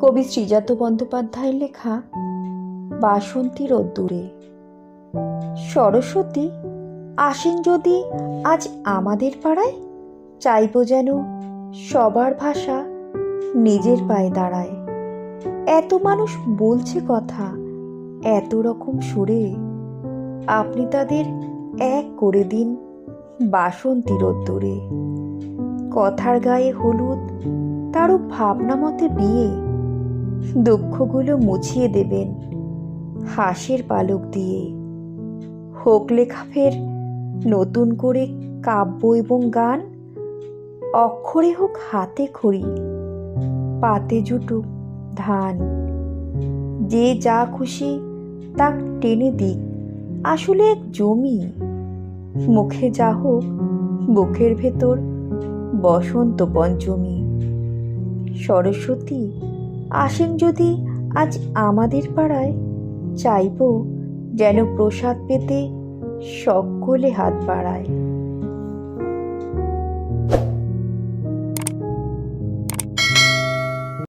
কবি শ্রীজাত বন্দ্যোপাধ্যায়ের লেখা বাসন্তী রোদ্দুরে। সরস্বতী, আসেন যদি আজ আমাদের পাড়ায়, চাইব যেন সবার ভাষা নিজের পায়ে দাঁড়ায়। এত মানুষ বলছে কথা, এত রকম সুরে। আপনি তাদের এক করে দিন বাসন্তী রোদ্দুরে। কথার গায়ে হলুদ, তারও ভাবনা মতে বিয়ে। দুঃখগুলো মুছিয়ে দেবেন হাসের পালক দিয়ে। হোক লেখা ফের নতুন করে কাব্য এবং গান, অক্ষরে হোক হাতে খড়ি, পাতে জুটুক ধান। যে যা খুশি তা টেনে দিক, আসলে এক জমি। মুখে যা হোক, বুকের ভেতর বসন্ত পঞ্চমী। সরস্বতী আসেন যদি আজ আমাদের পাড়ায়। চাইব যেন প্রসাদ পেতে সকলে হাত বাড়ায়।